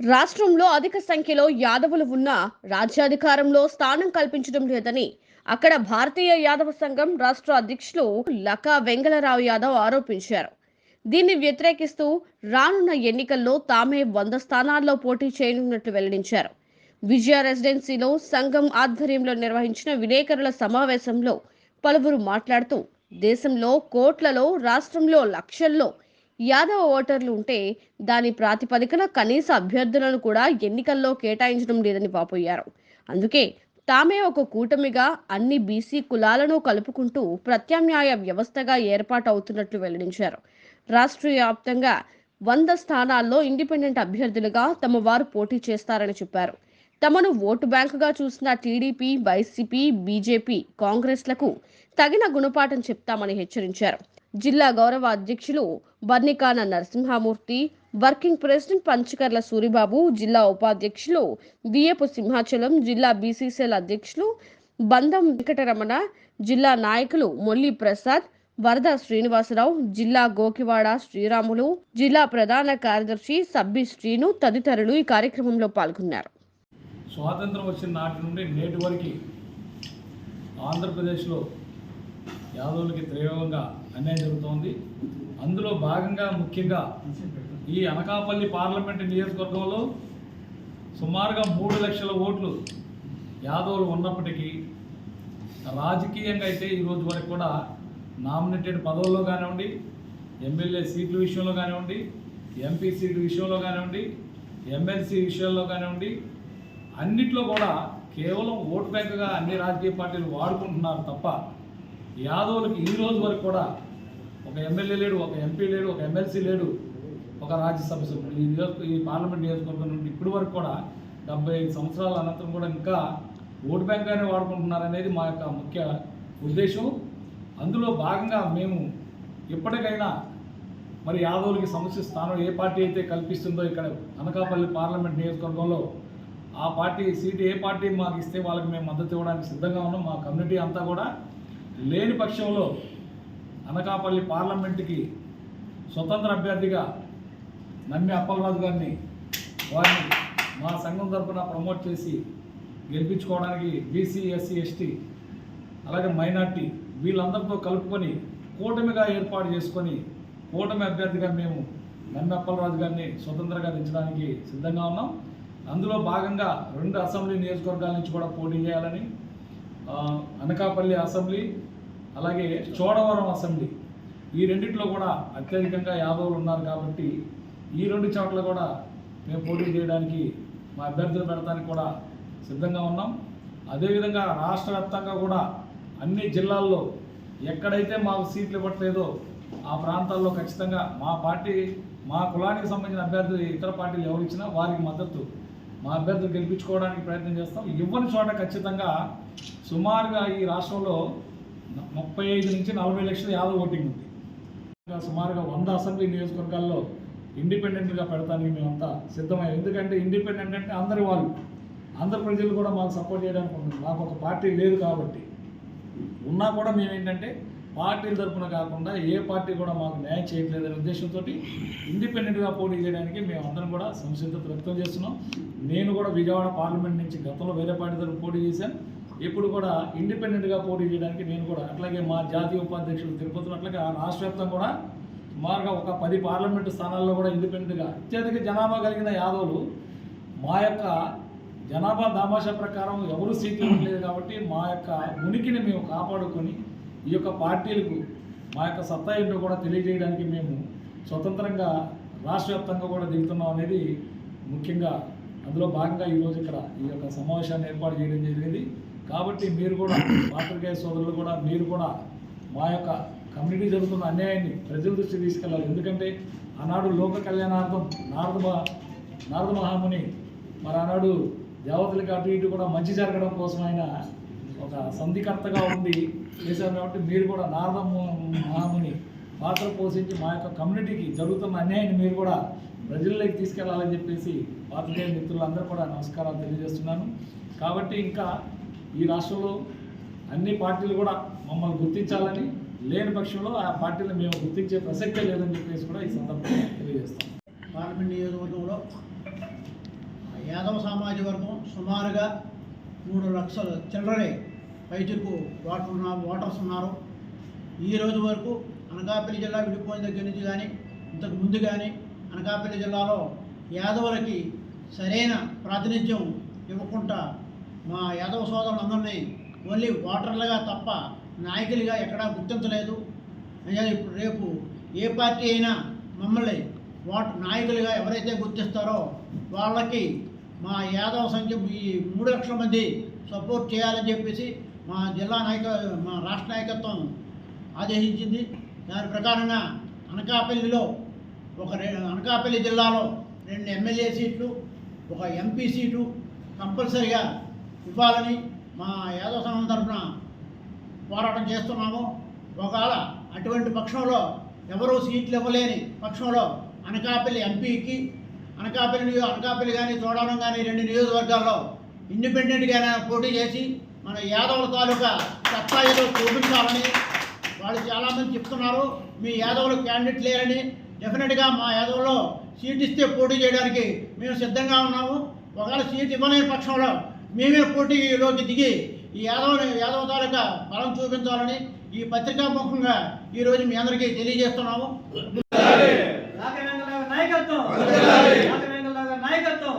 రాష్ట్రంలో అధిక సంఖ్యలో యాదవులు ఉన్నా రాజ్యాధికారంలో స్థానం కల్పించడం లేదని అక్కడ భారతీయ యాదవ సంఘం రాష్ట్ర అధ్యక్షులు లకా వెంగళరావు యాదవ్ ఆరోపించారు. దీన్ని వ్యతిరేకిస్తూ రానున్న ఎన్నికల్లో తామే వంద స్థానాల్లో పోటీ చేయనున్నట్లు వెల్లడించారు. విజయ రెసిడెన్సీలో సంఘం ఆధ్వర్యంలో నిర్వహించిన విలేకరుల సమావేశంలో పలువురు మాట్లాడుతూ దేశంలో కోట్లలో రాష్ట్రంలో లక్షల్లో యాదవ ఓటర్లు ఉంటే దాని ప్రాతిపదికన కనీస అభ్యర్థులను కూడా ఎన్నికల్లో కేటాయించడం లేదని వాపోయారు. అందుకే తామే ఒక కూటమిగా అన్ని బీసీ కులాలను కలుపుకుంటూ ప్రత్యామ్నాయ వ్యవస్థగా ఏర్పాటు అవుతున్నట్లు వెల్లడించారు. రాష్ట్ర వ్యాప్తంగా వంద స్థానాల్లో ఇండిపెండెంట్ అభ్యర్థులుగా తమ వారు పోటీ చేస్తారని చెప్పారు. తమను ఓటు బ్యాంకుగా చూసిన టీడీపీ వైసీపీ బీజేపీ కాంగ్రెస్లకు తగిన గుణపాఠం చెప్తామని హెచ్చరించారు. జిల్లా గౌరవ అధ్యక్షులు బర్నికాన నరసింహమూర్తి వర్కింగ్ ప్రెసిడెంట్ పంచకర్ల సూరిబాబు జిల్లా ఉపాధ్యక్షులు వియపు సింహాచలం జిల్లా బీసీసీఎల్ అధ్యక్షులు బంధం వెంకటరమణ జిల్లా నాయకులు మొల్లి ప్రసాద్ వరద శ్రీనివాసరావు జిల్లా గోకివాడ శ్రీరాములు జిల్లా ప్రధాన కార్యదర్శి సబ్బి శ్రీను తదితరులు ఈ కార్యక్రమంలో పాల్గొన్నారు. స్వాతంత్రం వచ్చిన నాటి నుండి నేటి వరకు ఆంధ్రప్రదేశ్లో యాదవులకి తీవ్రంగా అన్యాయం జరుగుతోంది. అందులో భాగంగా ముఖ్యంగా ఈ అనకాపల్లి పార్లమెంటు నియోజకవర్గంలో సుమారుగా మూడు లక్షల ఓట్లు యాదవులు ఉన్నప్పటికీ రాజకీయంగా అయితే ఈ రోజు వరకు కూడా నామినేటెడ్ పదవుల్లో కానివ్వండి ఎమ్మెల్యే సీట్ల విషయంలో కానివ్వండి ఎంపీ సీట్ల విషయంలో కానివ్వండి ఎమ్మెల్సీ విషయంలో కానివ్వండి అన్నిట్లో కూడా కేవలం ఓటు బ్యాంకుగా అన్ని రాజకీయ పార్టీలు వాడుకుంటున్నారు తప్ప యాదవులకు ఈ రోజు వరకు కూడా ఒక ఎమ్మెల్యే లేడు ఒక ఎంపీ లేడు ఒక ఎమ్మెల్సీ లేడు ఒక రాజ్యసభ సభ్యుడు. ఈ నియోజక ఈ పార్లమెంట్ నియోజకవర్గం నుండి ఇప్పటి వరకు కూడా డెబ్బై ఐదు సంవత్సరాల అనంతరం కూడా ఇంకా ఓటు బ్యాంక్గానే వాడుకుంటున్నారు అనేది మా యొక్క ముఖ్య ఉద్దేశం. అందులో భాగంగా మేము ఎప్పటికైనా మరి యాదవులకి సమస్య స్థానం ఏ పార్టీ అయితే కల్పిస్తుందో ఇక్కడ అనకాపల్లి పార్లమెంట్ నియోజకవర్గంలో ఆ పార్టీ సీటు ఏ పార్టీ మాకు ఇస్తే వాళ్ళకి మేము మద్దతు ఇవ్వడానికి సిద్ధంగా ఉన్నాం. మా కమ్యూనిటీ అంతా కూడా లేని పక్షంలో అనకాపల్లి పార్లమెంటుకి స్వతంత్ర అభ్యర్థిగా నమ్మి అప్పలరాజు గారిని వారిని మా సంఘం తరఫున ప్రమోట్ చేసి గెలిపించుకోవడానికి బీసీ ఎస్సీ ఎస్టీ అలాగే మైనార్టీ వీళ్ళందరితో కలుపుకొని కూటమిగా ఏర్పాటు చేసుకొని కూటమి అభ్యర్థిగా మేము నమ్మి అప్పలరాజు గారిని స్వతంత్రంగా దించడానికి సిద్ధంగా ఉన్నాం. అందులో భాగంగా రెండు అసెంబ్లీ నియోజకవర్గాల నుంచి కూడా పోటీ చేయాలని అనకాపల్లి అసెంబ్లీ అలాగే చోడవరం అసెంబ్లీ. ఈ రెండిట్లో కూడా అత్యధికంగా యాదవులు ఉన్నారు కాబట్టి ఈ రెండు చోట్ల కూడా మేము పోటీ చేయడానికి మా అభ్యర్థులు పెడతానికి కూడా సిద్ధంగా ఉన్నాం. అదేవిధంగా రాష్ట్ర వ్యాప్తంగా కూడా అన్ని జిల్లాల్లో ఎక్కడైతే మాకు సీట్లు ఇవ్వట్లేదో ఆ ప్రాంతాల్లో ఖచ్చితంగా మా పార్టీ మా కులానికి సంబంధించిన అభ్యర్థులు ఇతర పార్టీలు ఎవరు ఇచ్చినా వారికి మద్దతు మా అభ్యర్థులు గెలిపించుకోవడానికి ప్రయత్నం చేస్తాం. ఇవ్వని చోట ఖచ్చితంగా సుమారుగా ఈ రాష్ట్రంలో ముప్పై ఐదు నుంచి నలభై లక్షల యాదవ్ ఓటింగ్ ఉంది. సుమారుగా వంద అసెంబ్లీ నియోజకవర్గాల్లో ఇండిపెండెంట్గా పెడతానికి మేమంతా సిద్ధమయ్యాం. ఎందుకంటే ఇండిపెండెంట్ అంటే అందరి వాళ్ళు. అందరి ప్రజలు కూడా మాకు సపోర్ట్ చేయడానికి ఉంటుంది. మాకు ఒక పార్టీ లేదు కాబట్టి. ఉన్నా కూడా మేమేంటంటే పార్టీల తరఫున కాకుండా ఏ పార్టీ కూడా మాకు న్యాయం చేయట్లేదనే ఉద్దేశంతో ఇండిపెండెంట్గా పోటీ చేయడానికి మేమందరం కూడా సంసిద్ధత వ్యక్తం చేస్తున్నాం. నేను కూడా విజయవాడ పార్లమెంట్ నుంచి గతంలో వేరే పార్టీ తరపు పోటీ చేశాను. ఇప్పుడు కూడా ఇండిపెండెంట్గా పోటీ చేయడానికి నేను కూడా అట్లాగే మా జాతీయ ఉపాధ్యక్షులు తిరుపతిలో అట్లాగే ఆ రాష్ట్ర కూడా సుమారుగా ఒక పది పార్లమెంటు స్థానాల్లో కూడా ఇండిపెండెంట్గా అత్యధిక జనాభా కలిగిన యాదవులు మా యొక్క జనాభా దామాషా ప్రకారం ఎవరు సీట్లు ఇవ్వలేదు కాబట్టి మా యొక్క ఉనికిని మేము కాపాడుకొని ఈ యొక్క పార్టీలకు మా యొక్క సత్తా ఏంటో కూడా తెలియజేయడానికి మేము స్వతంత్రంగా రాష్ట్ర వ్యాప్తంగా కూడా దిగుతున్నాం అనేది ముఖ్యంగా అందులో భాగంగా ఈరోజు ఇక్కడ ఈ యొక్క సమావేశాన్ని ఏర్పాటు చేయడం జరిగింది. కాబట్టి మీరు కూడా పాత్రికేయ సోదరులు కూడా మీరు కూడా మా యొక్క కమ్యూనిటీ జరుగుతున్న అన్యాయాన్ని ప్రజల దృష్టికి తీసుకెళ్ళాలి. ఎందుకంటే ఆనాడు లోక కళ్యాణార్థం నారద నారద మహాముని మరి ఆనాడు దేవతలకు అటు ఇటు కూడా మంచి జరగడం కోసం ఆయన ఒక సంధికర్తగా ఉండి చేశారు కాబట్టి మీరు కూడా నారద మహాముని పాత్ర పోషించి మా యొక్క కమ్యూనిటీకి జరుగుతున్న అన్యాయాన్ని మీరు కూడా ప్రజల్లోకి తీసుకెళ్ళాలని చెప్పేసి పాత్రికేయ మిత్రులందరూ కూడా నమస్కారాలు తెలియజేస్తున్నాను. కాబట్టి ఇంకా ఈ రాష్ట్రంలో అన్ని పార్టీలు కూడా మమ్మల్ని గుర్తించాలని లేని పక్షంలో ఆ పార్టీలు మేము గుర్తించే ప్రసక్తే లేదని చెప్పేసి కూడా ఈ సందర్భంగా తెలియజేస్తాం. పార్లమెంట్ నియోజకవర్గంలో యాదవ సామాజిక వర్గం సుమారుగా మూడు లక్షల చిల్లరే పైచుకు ఓటర్ ఉన్నారు ఓటర్స్ ఉన్నారు. ఈ రోజు వరకు అనకాపల్లి జిల్లా విడిపోయిన దగ్గర నుంచి కానీ ఇంతకు ముందు కానీ అనకాపల్లి జిల్లాలో యాదవులకి సరైన ప్రాతినిధ్యం ఇవ్వకుండా మా యాదవ సోదరులందరినీ ఓన్లీ ఓటర్లుగా తప్ప నాయకులుగా ఎక్కడా గుర్తించలేదు. అయ్యా ఇప్పుడు రేపు ఏ పార్టీ అయినా మమ్మల్ని ఓట నాయకులుగా ఎవరైతే గుర్తిస్తారో వాళ్ళకి మా యాదవ సంఖ్య ఈ మూడు లక్షల మంది సపోర్ట్ చేయాలని చెప్పేసి మా జిల్లా నాయక మా రాష్ట్ర నాయకత్వం ఆదేశించింది. దాని ప్రకారంగా అనకాపల్లిలో ఒక రె అనకాపల్లి జిల్లాలో రెండు ఎమ్మెల్యే సీట్లు ఒక ఎంపీ సీటు కంపల్సరిగా ఇవ్వాలని మా యాదవ సంఘం తరఫున పోరాటం చేస్తున్నాము. ఒకవేళ అటువంటి పక్షంలో ఎవరూ సీట్లు ఇవ్వలేని పక్షంలో అనకాపల్లి ఎంపీకి అనకాపల్లి అనకాపల్లి కానీ చూడడం కానీ రెండు నియోజకవర్గాల్లో ఇండిపెండెంట్గా పోటీ చేసి మన యాదవుల తాలూకా సత్తాయిలో చూపించాలని వాళ్ళు చాలామంది చెప్తున్నారు. మీ యాదవులు క్యాండిడేట్ లేరని డెఫినెట్గా మా యాదవులో సీట్ ఇస్తే పోటీ చేయడానికి మేము సిద్ధంగా ఉన్నాము. ఒకవేళ సీట్ ఇవ్వలేని పక్షంలో మేమే పోటీలోకి దిగి ఈ యాదవ యాదవ తాలూకా బలం చూపించాలని ఈ పత్రికా ముఖంగా ఈరోజు మీ అందరికీ తెలియజేస్తున్నాము. నాయకత్వం. నాయకత్వం.